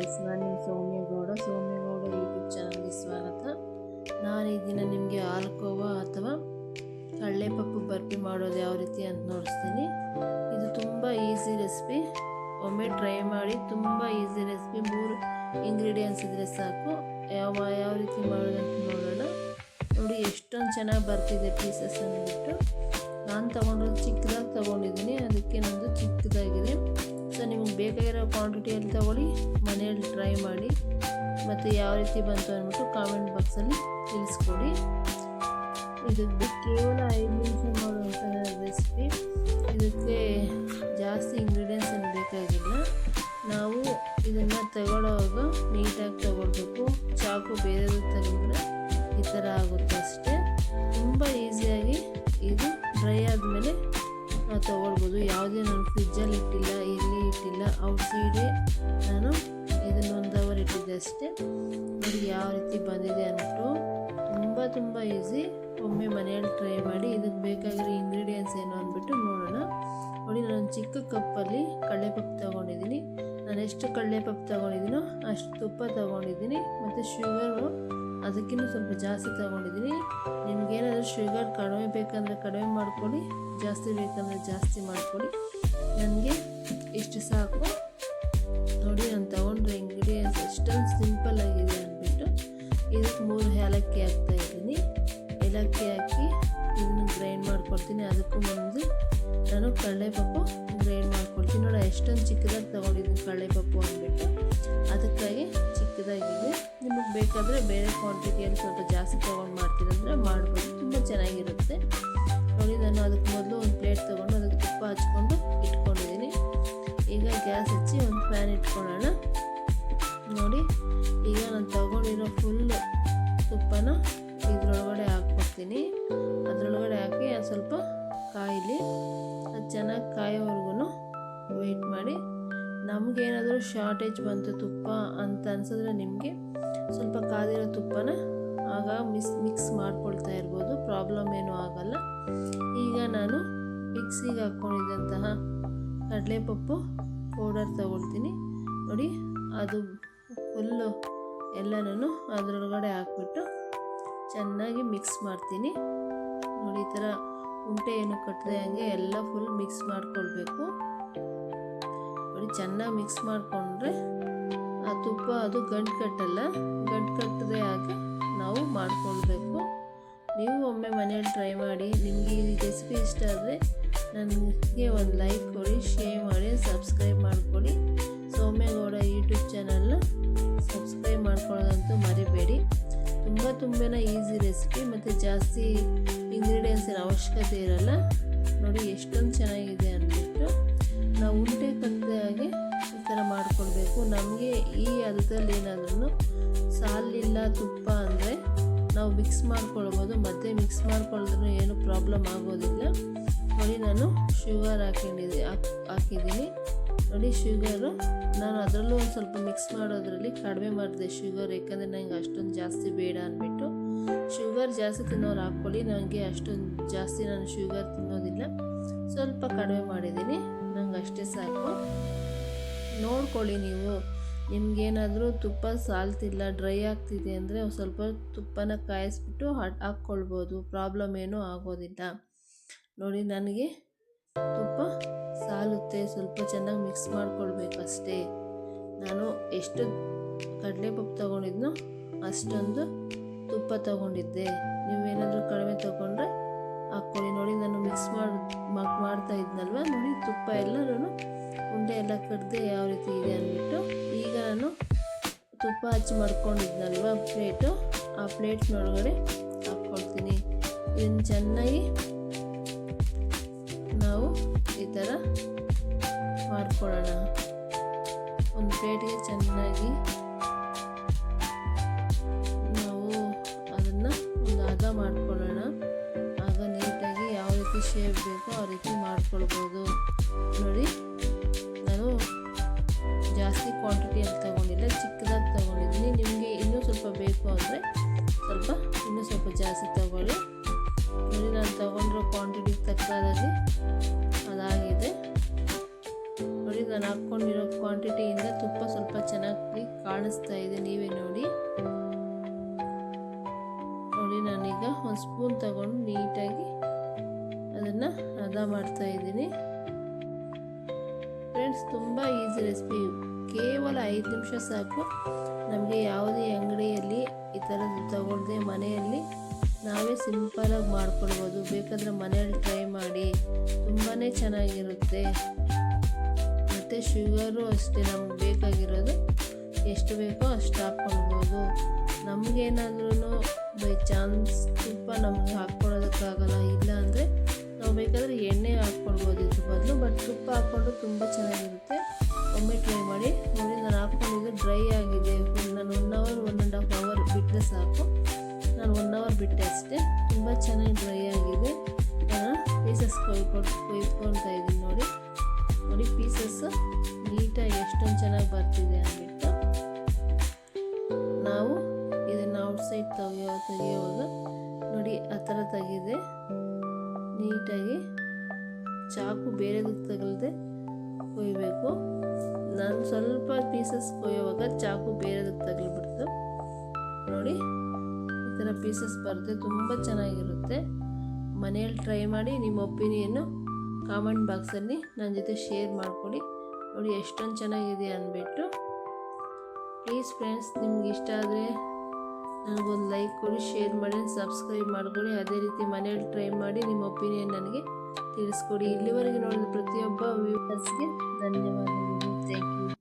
Guys ನಾನು ಸೌಮ್ಯಗೌಡ ಸೌಮ್ಯಗೌಡ YouTube ಚಾನಲ್ಗೆ ಸ್ವಾಗತ. ನಾನು ಈ ದಿನ ನಿಮಗೆ ಆಲ್ಕೋವ ಅಥವಾ ಕಡಲೆಪಪ್ಪು ಬರ್ಫಿ ಮಾಡೋದು ಯಾವ ರೀತಿ ಅಂತ ನೋಡಿಸ್ತೀನಿ. ಇದು ತುಂಬ ಈಸಿ ರೆಸಿಪಿ ಒಮ್ಮೆ ಟ್ರೈ ಮಾಡಿ ತುಂಬ ಈಸಿ ರೆಸಿಪಿ ಮೂರು ಇಂಗ್ರೀಡಿಯೆಂಟ್ಸ್ ಇದ್ದರೆ ಸಾಕು. ಯಾವ ಯಾವ ರೀತಿ ಮಾಡೋದಂತ ನೋಡೋಣ. ನೋಡಿ ಎಷ್ಟೊಂದು ಚೆನ್ನಾಗಿ ಬರ್ತಿದೆ ಪೀಸಸ್ ಅಂದ್ಬಿಟ್ಟು ನಾನು ತೊಗೊಂಡಿರೋದು ಚಿಕ್ಕದಾಗಿ ತೊಗೊಂಡಿದ್ದೀನಿ. ಅದಕ್ಕೆ ನಂದು ಚಿಕ್ಕದಾಗಿದೆ. ಸೊ ನಿಮಗೆ ಬೇಕಾಗಿರೋ ಕ್ವಾಂಟಿಟಿಯಲ್ಲಿ ತೊಗೊಳ್ಳಿ. ಮನೆಯಲ್ಲಿ ಟ್ರೈ ಮಾಡಿ. ಮತ್ತು ಯಾವ ರೀತಿ ಬಂತು ಅಂದ್ಬಿಟ್ಟು ಕಾಮೆಂಟ್ ಬಾಕ್ಸಲ್ಲಿ ತಿಳಿಸ್ಕೊಡಿ. ಇದಕ್ಕೆ ಕೇವಲ ಐದು ನಿಮಿಷ ಮಾಡುವಂಥ ರೆಸಿಪಿ ಇದಕ್ಕೆ ಜಾಸ್ತಿ ಇಂಗ್ರೀಡಿಯೆಂಟ್ಸ್ ಏನು ಬೇಕಾಗಿಲ್ಲ. ನಾವು ಇದನ್ನು ತಗೊಳ್ಳೋವಾಗ ನೀಟಾಗಿ ತಗೊಳ್ಬೇಕು. ಚಾಕು ಬೇರೆದು ತಗೊಂಡ್ರೆ ಈ ಥರ ಆಗುತ್ತೆ ಅಷ್ಟೇ. ತೊಗೊಳ್ಬೋದು. ಯಾವುದೇ ನಾನು ಫ್ರಿಜ್ಜಲ್ಲಿ ಇಟ್ಟಿಲ್ಲ, ಇಲ್ಲಿ ಇಟ್ಟಿಲ್ಲ ಔಟ್ಸೈಡೇ ನಾನು ಇದನ್ನು ಒಂದು ಅವರ್ ಇಟ್ಟಿದ್ದೆ ಅಷ್ಟೇ. ನೋಡಿ ಯಾವ ರೀತಿ ಬಂದಿದೆ ಅಂದ್ಬಿಟ್ಟು ತುಂಬ ತುಂಬ ಈಸಿ ಒಮ್ಮೆ ಮನೆಯಲ್ಲಿ ಟ್ರೈ ಮಾಡಿ ಇದಕ್ಕೆ ಬೇಕಾಗಿರೋ ಇಂಗ್ರೀಡಿಯೆಂಟ್ಸ್ ಏನು ಅಂದ್ಬಿಟ್ಟು ನೋಡೋಣ. ನೋಡಿ ನಾನು ಚಿಕ್ಕ ಕಪ್ಪಲ್ಲಿ ಕಡಲೆಪಪ್ಪು ತೊಗೊಂಡಿದ್ದೀನಿ. ನಾನು ಎಷ್ಟು ಕಡಲೆಪಪ್ಪು ತೊಗೊಂಡಿದ್ದೀನೋ ಅಷ್ಟು ತುಪ್ಪ ತೊಗೊಂಡಿದ್ದೀನಿ. ಮತ್ತು ಶುಗರು ಅದಕ್ಕಿಂತ ಸ್ವಲ್ಪ ಜಾಸ್ತಿ ತೊಗೊಂಡಿದ್ದೀನಿ. ನಿಮ್ಗೇನಾದರೂ ಶುಗರ್ ಕಡಿಮೆ ಬೇಕಂದರೆ ಕಡಿಮೆ ಮಾಡ್ಕೊಳ್ಳಿ ಜಾಸ್ತಿ ಬೇಕಂದರೆ ಜಾಸ್ತಿ ಮಾಡ್ಕೊಳ್ಳಿ ನನಗೆ ಇಷ್ಟು ಸಾಕು. ನೋಡಿ, ನಾನು ತೊಗೊಂಡ್ರೆ ಇಂಗ್ರೀಡಿಯನ್ಸ್ ಎಷ್ಟೊಂದು ಸಿಂಪಲ್ ಆಗಿದೆ ಅಂದ್ಬಿಟ್ಟು ಇದಕ್ಕೆ ಮೂರು ಏಲಕ್ಕಿ ಹಾಕ್ತಾಯಿದ್ದೀನಿ ಏಲಕ್ಕಿ ಹಾಕಿ ಇದನ್ನು ಗ್ರೈಂಡ್ ಮಾಡಿಕೊಡ್ತೀನಿ. ಅದಕ್ಕೂ ಮುಂದೆ ನಾನು ಕಡಲೆಪಪ್ಪು ಗ್ರೈಂಡ್ ಮಾಡ್ಕೊಳ್ತೀನಿ ನೋಡಿ, ಎಷ್ಟೊಂದು ಚಿಕ್ಕದಾಗಿ ತೊಗೊಂಡಿದ್ದೀನಿ ಕಡಲೆಪಪ್ಪು ಅಂದ್ಬಿಟ್ಟು. ಅದಕ್ಕಾಗಿ ಚಿಕ್ಕದಾಗಿದೆ. ನಿಮಗೆ ಬೇಕಾದರೆ ಬೇರೆ ಕ್ವಾಂಟಿಟಿಯಲ್ಲಿ ಸ್ವಲ್ಪ ಜಾಸ್ತಿ ತೊಗೊಂಡು ಮಾಡ್ತೀರಂದರೆ ಮಾಡ್ಬೋದು. ತುಂಬ ಚೆನ್ನಾಗಿರುತ್ತೆ. ನೋಡಿ, ನಾನು ಅದಕ್ಕೆ ಮೊದಲು ಒಂದು ಪ್ಲೇಟ್ ತೊಗೊಂಡು ಅದಕ್ಕೆ ತುಪ್ಪ ಹಚ್ಕೊಂಡು ಇಟ್ಕೊಂಡಿದ್ದೀನಿ. ಈಗ ಗ್ಯಾಸ್ ಹಚ್ಚಿ ಒಂದು ಫ್ಯಾನ್ ಇಟ್ಕೊಳ್ಳೋಣ. ನೋಡಿ, ಈಗ ನಾನು ತಗೊಂಡಿರೋ ಫುಲ್ ತುಪ್ಪನ ಇದರೊಳಗಡೆ ಹಾಕ್ಬಿಡ್ತೀನಿ. ಅದರೊಳಗಡೆ ಹಾಕಿ ಸ್ವಲ್ಪ ಚೆನ್ನಾಗಿ ಕಾಯೋವರೆಗೂ ವೆಯ್ಟ್ ಮಾಡಿ. ನಮಗೇನಾದರೂ ಶಾರ್ಟೇಜ್ ಬಂತು ತುಪ್ಪ ಅಂತ ಅನ್ಸಿದ್ರೆ ನಿಮಗೆ ಸ್ವಲ್ಪ ಕಾದಿರೋ ತುಪ್ಪನ ಆಗ ಮಿಸ್ ಮಿಕ್ಸ್ ಮಾಡ್ಕೊಳ್ತಾ ಇರ್ಬೋದು. ಪ್ರಾಬ್ಲಮ್ ಏನೂ ಆಗಲ್ಲ. ಈಗ ನಾನು ಮಿಕ್ಸಿಗೆ ಹಾಕ್ಕೊಂಡಿದ್ದಂತಹ ಕಡಲೆಪಪ್ಪು ಪೌಡರ್ ತಗೊಳ್ತೀನಿ. ನೋಡಿ, ಅದು ಫುಲ್ಲು ಎಲ್ಲನೂ ಅದರೊಳಗಡೆ ಹಾಕ್ಬಿಟ್ಟು ಚೆನ್ನಾಗಿ ಮಿಕ್ಸ್ ಮಾಡ್ತೀನಿ. ನೋಡಿ, ಈ ಥರ ಉಂಟೆ ಏನು ಕಟ್ಟದೆ ಹಾಗೆ ಎಲ್ಲ ಫುಲ್ ಮಿಕ್ಸ್ ಮಾಡ್ಕೊಳ್ಬೇಕು. ನೋಡಿ, ಚೆನ್ನಾಗಿ ಮಿಕ್ಸ್ ಮಾಡಿಕೊಂಡ್ರೆ ಆ ತುಪ್ಪ ಅದು ಗಂಟು ಕಟ್ಟಲ್ಲ. ಗಂಟು ಕಟ್ಟದೆ ಹಾಗೆ ನಾವು ಮಾಡಿಕೊಳ್ಬೇಕು. ನೀವು ಒಮ್ಮೆ ಮನೆಯಲ್ಲಿ ಟ್ರೈ ಮಾಡಿ. ನಿಮಗೆ ಈ ರೆಸಿಪಿ ಇಷ್ಟ ಆದರೆ ನನಗೆ ಒಂದು ಲೈಕ್ ಕೊಡಿ ಅವಶ್ಯಕತೆ ಇರಲ್ಲ. ನೋಡಿ ಎಷ್ಟೊಂದು ಚೆನ್ನಾಗಿದೆ ಅಂದ್ಬಿಟ್ಟು ನಾವು ಉಂಟೆ ಕಟ್ಟದೆ ಹಾಗೆ ಈ ಥರ ಮಾಡ್ಕೊಳ್ಬೇಕು. ನಮಗೆ ಈ ಅದರಲ್ಲಿ ಏನಾದ್ರೂ ಸಾಲಿಲ್ಲ ತುಪ್ಪ ಅಂದರೆ ನಾವು ಮಿಕ್ಸ್ ಮಾಡ್ಕೊಳ್ಬೋದು. ಮತ್ತೆ ಮಿಕ್ಸ್ ಮಾಡ್ಕೊಳ್ಳೋದ್ರೂ ಏನು ಪ್ರಾಬ್ಲಮ್ ಆಗೋದಿಲ್ಲ. ನೋಡಿ ನಾನು ಶುಗರ್ ಹಾಕೊಂಡಿದ್ದೆ ಹಾಕಿದ್ದೀನಿ. ನೋಡಿ ಶುಗರು ನಾನು ಅದರಲ್ಲೂ ಒಂದು ಸ್ವಲ್ಪ ಮಿಕ್ಸ್ ಮಾಡೋದ್ರಲ್ಲಿ ಕಡಿಮೆ ಮಾಡಿದೆ ಶುಗರ್ ಯಾಕಂದರೆ ನನಗೆ ಅಷ್ಟೊಂದು ಜಾಸ್ತಿ ಬೇಡ ಅಂದ್ಬಿಟ್ಟು ಶುಗರ್ ಜಾಸ್ತಿ ತಿನ್ನೋರು ಹಾಕ್ಕೊಳ್ಳಿ ನನಗೆ ಅಷ್ಟೊಂದು ಜಾಸ್ತಿ ನಾನು ಶುಗರ್ ತಿನ್ನೋದಿಲ್ಲ. ಸ್ವಲ್ಪ ಕಡಿಮೆ ಮಾಡಿದ್ದೀನಿ, ನಂಗೆ ಅಷ್ಟೇ ಸಾಕು. ನೋಡ್ಕೊಳ್ಳಿ ನೀವು, ನಿಮಗೇನಾದರೂ ತುಪ್ಪ ಸಾಲ್ತಿಲ್ಲ, ಡ್ರೈ ಆಗ್ತಿದೆ ಅಂದರೆ ಸ್ವಲ್ಪ ತುಪ್ಪನ ಕಾಯಿಸ್ಬಿಟ್ಟು ಹಾಕ್ಕೊಳ್ಬೋದು, ಪ್ರಾಬ್ಲಮ್ ಏನೂ ಆಗೋದಿಲ್ಲ. ನೋಡಿ ನನಗೆ ತುಪ್ಪ ಸಾಲುತ್ತೆ, ಸ್ವಲ್ಪ ಚೆನ್ನಾಗಿ ಮಿಕ್ಸ್ ಮಾಡ್ಕೊಳ್ಬೇಕಷ್ಟೇ. ನಾನು ಎಷ್ಟು ಕಡಲೆಪಪ್ಪು ತೊಗೊಂಡಿದ್ನೋ ಅಷ್ಟೊಂದು ತುಪ್ಪ ತಗೊಂಡಿದ್ದೆ. ನೀವೇನಾದರೂ ಕಡಿಮೆ ತಗೊಂಡ್ರೆ ಹಾಕ್ಕೊಳ್ಳಿ ನೋಡಿ, ನಾನು ಮಿಕ್ಸ್ ಮಾಡಿ ಮಾಡ್ತಾ ಇದ್ನಲ್ವ? ನೋಡಿ, ತುಪ್ಪ ಎಲ್ಲರೂ ಉಂಡೆ ಎಲ್ಲ ಕಡ್ದೆ ಯಾವ ರೀತಿ ಇದೆ ಅಂದ್ಬಿಟ್ಟು ಈಗ ನಾನು ತುಪ್ಪ ಹಚ್ಚಿ ಮಾಡ್ಕೊಂಡಿದ್ನಲ್ವ ಪ್ಲೇಟು ಆ ಪ್ಲೇಟ್ನೊಳಗಡೆ ಹಾಕ್ಕೊಳ್ತೀನಿ. ಇದನ್ನು ಚೆನ್ನಾಗಿ ನಾವು ಈ ಥರ ಮಾಡ್ಕೊಳ್ಳೋಣ. ಒಂದು ಪ್ಲೇಟಿಗೆ ಚೆನ್ನಾಗಿ ಮಾಡ್ಕೊಳ್ಳೋಣ. ಆಗ ನೀಟಾಗಿ ಯಾವ ರೀತಿ ಶೇಪ್ ಬೇಕೋ ಆ ರೀತಿ ಮಾಡ್ಕೊಳ್ಬೋದು. ನೋಡಿ, ನಾನು ಜಾಸ್ತಿ ಕ್ವಾಂಟಿಟಿಯಲ್ಲಿ ತಗೊಂಡಿಲ್ಲ, ಚಿಕ್ಕದಾಗಿ ತಗೊಂಡಿದ್ದೀನಿ. ನಿಮಗೆ ಇನ್ನೂ ಸ್ವಲ್ಪ ಬೇಕು ಅಂದರೆ ಸ್ವಲ್ಪ, ಇನ್ನೂ ಸ್ವಲ್ಪ ಜಾಸ್ತಿ ತಗೊಳ್ಳಿ. ನೋಡಿ, ನಾನು ತಗೊಂಡಿರೋ ಕ್ವಾಂಟಿಟಿಗೆ ತಕ್ಕದಾಗಿ ಅದಾಗಿದೆ. ನೋಡಿ, ನಾನು ಹಾಕ್ಕೊಂಡಿರೋ ಕ್ವಾಂಟಿಟಿಯಿಂದ ತುಪ್ಪ ಸ್ವಲ್ಪ ಚೆನ್ನಾಗಿ ಕಾಣಿಸ್ತಾ ಇದೆ, ನೀವೇ ನೋಡಿ ನೋಡಿ. ಒಂದು ಸ್ಪೂನ್ ತಗೊಂಡು ನೀಟಾಗಿ ಅದನ್ನು ಹದ ಮಾಡ್ತಾ ಇದ್ದೀನಿ. ಫ್ರೆಂಡ್ಸ್ ತುಂಬ ಈಸಿ ರೆಸಿಪಿ ಕೇವಲ ಐದು ನಿಮಿಷ ಸಾಕು. ನಮಗೆ ಯಾವುದೇ ಅಂಗಡಿಯಲ್ಲಿ ಈ ಥರದ್ದು ತಗೊಳ್ಳದೆ ಮನೆಯಲ್ಲಿ ನಾವೇ ಸಿಂಪಲಾಗಿ ಮಾಡ್ಕೊಳ್ಬೋದು. ಬೇಕಾದರೆ ಮನೆಯಲ್ಲಿ ಟ್ರೈ ಮಾಡಿ. ತುಂಬಾ ಚೆನ್ನಾಗಿರುತ್ತೆ. ಮತ್ತು ಶುಗರು ಅಷ್ಟೇ ನಮ್ಗೆ ಬೇಕಾಗಿರೋದು. ಎಷ್ಟು ಬೇಕೋ ಅಷ್ಟು ಹಾಕ್ಕೊಳ್ಬೋದು. ನಮಗೇನಾದ್ರೂ ಬೈ ಚಾನ್ಸ್ ತುಪ್ಪ ನಮಗೆ ಹಾಕ್ಕೊಳ್ಳೋದಕ್ಕಾಗಲ್ಲ, ಇಲ್ಲ ಅಂದರೆ ನಾವು ಬೇಕಾದರೆ ಎಣ್ಣೆ ಹಾಕ್ಕೊಳ್ಬೋದು ಇದ್ರ ಬದಲು ಬಟ್ ತುಪ್ಪ ಹಾಕ್ಕೊಂಡು ತುಂಬ ಚೆನ್ನಾಗಿರುತ್ತೆ. ಒಮ್ಮೆ ಟ್ರೈ ಮಾಡಿ, ನೋಡಿ ನಾನು ಹಾಕ್ಕೊಂಡಿದ್ದು ಡ್ರೈ ಆಗಿದೆ. ನಾನು one hour one and half hour ಬಿಟ್ಟರೆ ಸಾಕು. ನಾನು ಒನ್ ಅವರ್ ಬಿಟ್ಟೆ ಅಷ್ಟೇ. ತುಂಬ ಚೆನ್ನಾಗಿ ಡ್ರೈ ಆಗಿದೆ. ನಾನು ಪೀಸಸ್ ಕೊಯ್ಕೊಂಡು ಕೊಯ್ಕೊಳ್ತಾ ಇದ್ದೀನಿ ನೋಡಿ. ನೋಡಿ ಪೀಸಸ್ ನೀಟಾಗಿ ಎಷ್ಟೊಂದು ಚೆನ್ನಾಗಿ ಬರ್ತಿದೆ ಅಂದ್ಬಿಟ್ಟು. ನಾವು ತೆಗೆಯೋ ತೆಗಿಯೋ ತೆಗಿಯುವಾಗ ನೋಡಿ, ಆ ಥರ ತೆಗೆದೆ. ನೀಟಾಗಿ ಚಾಕು ಬೇರೆದಕ್ಕೆ ತಗಲ್ದೆ ಕೊಯ್ಯಬೇಕು ನಾನು ಸ್ವಲ್ಪ ಪೀಸಸ್ ಕೊಯ್ಯುವಾಗ ಚಾಕು ಬೇರೆದಕ್ಕೆ ತಗಲಿಬಿಡ್ತು. ನೋಡಿ, ಈ ಥರ ಪೀಸಸ್ ಬರುತ್ತೆ ತುಂಬ ಚೆನ್ನಾಗಿರುತ್ತೆ. ಮನೆಯಲ್ಲಿ ಟ್ರೈ ಮಾಡಿ ನಿಮ್ಮ ಒಪಿನಿಯನ್ನು ಕಾಮೆಂಟ್ ಬಾಕ್ಸಲ್ಲಿ ನನ್ನ ಜೊತೆ ಶೇರ್ ಮಾಡಿಕೊಡಿ. ನೋಡಿ, ಎಷ್ಟೊಂದು ಚೆನ್ನಾಗಿದೆ ಅಂದ್ಬಿಟ್ಟು. ಪ್ಲೀಸ್ ಫ್ರೆಂಡ್ಸ್ ನಿಮ್ಗೆ ಇಷ್ಟ ಆದರೆ ನನಗೊಂದು ಲೈಕ್ ಕೊಡಿ, ಶೇರ್ ಮಾಡಿ ಸಬ್ಸ್ಕ್ರೈಬ್ ಮಾಡ್ಕೊಳ್ಳಿ. ಅದೇ ರೀತಿ ಮನೆಯಲ್ಲಿ ಟ್ರೈ ಮಾಡಿ ನಿಮ್ಮ ಒಪಿನಿಯನ್ ನನಗೆ ತಿಳಿಸ್ಕೊಡಿ. ಇಲ್ಲಿವರೆಗೆ ನೋಡಿದ ಪ್ರತಿಯೊಬ್ಬ ವ್ಯೂವರ್ಸ್ಗೆ ಧನ್ಯವಾದಗಳು. Thank you